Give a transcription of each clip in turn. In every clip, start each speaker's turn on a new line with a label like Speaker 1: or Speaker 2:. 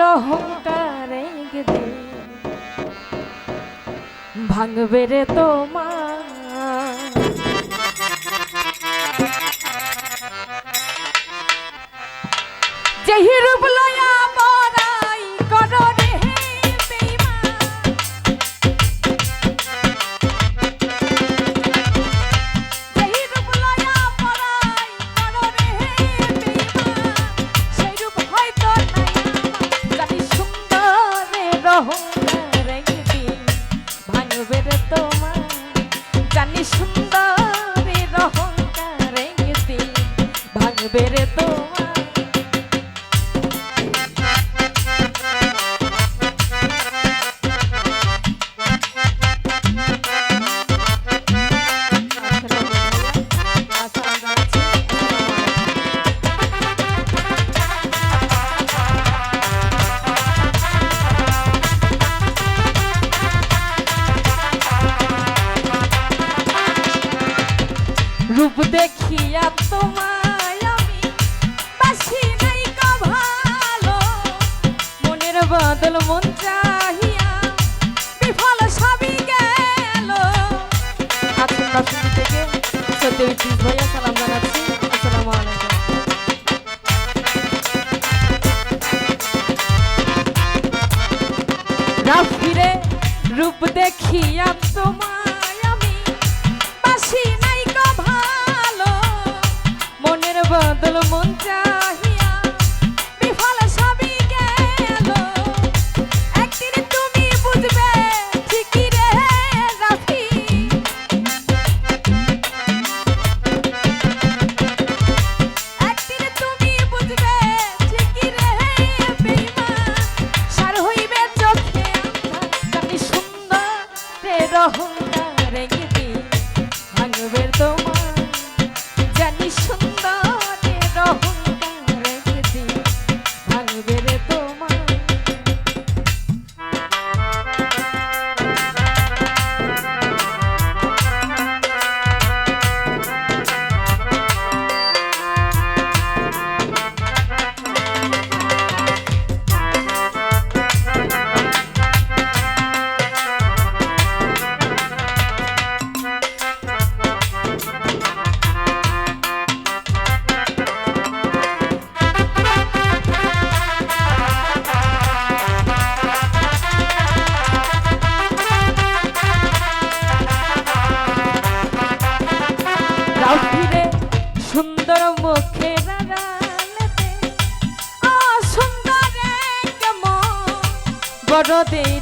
Speaker 1: অহংকারে ভাঙবে রে তোমার। যেই রূপ রূপ দেখিয়া তোমায় আমি বদল মন চাহিয়া বিফল সবই গেল। আচ্ছা, থেকে সত্যি সালাম down. baby.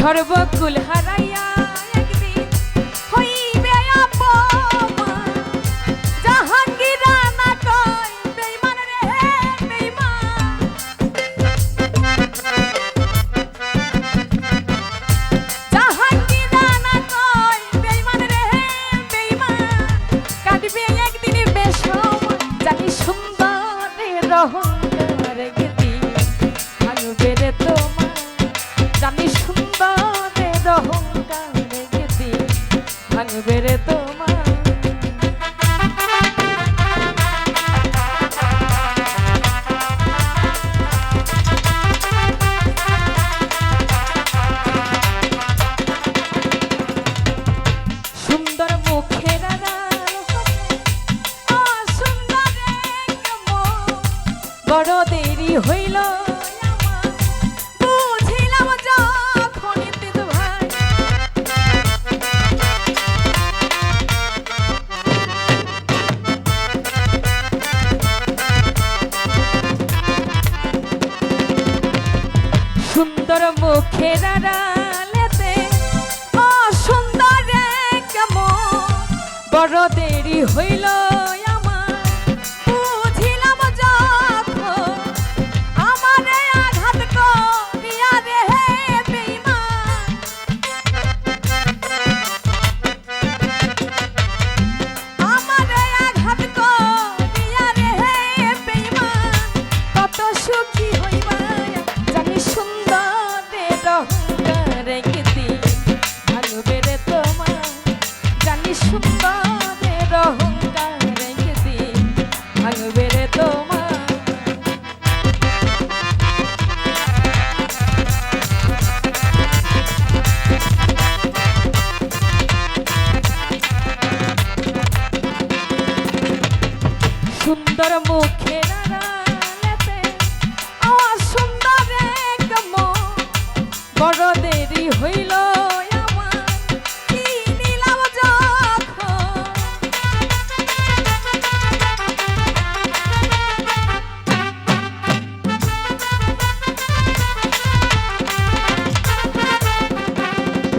Speaker 1: সর্বকুল হারাই হইল সুন্দর মুখের আড়ালেতে সুন্দর কেমন বড় দেরি হইল ভাঙবে রে তোমার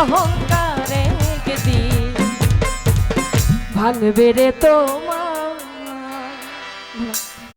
Speaker 1: অহংকারে একদিন। ভাঙবে রে তো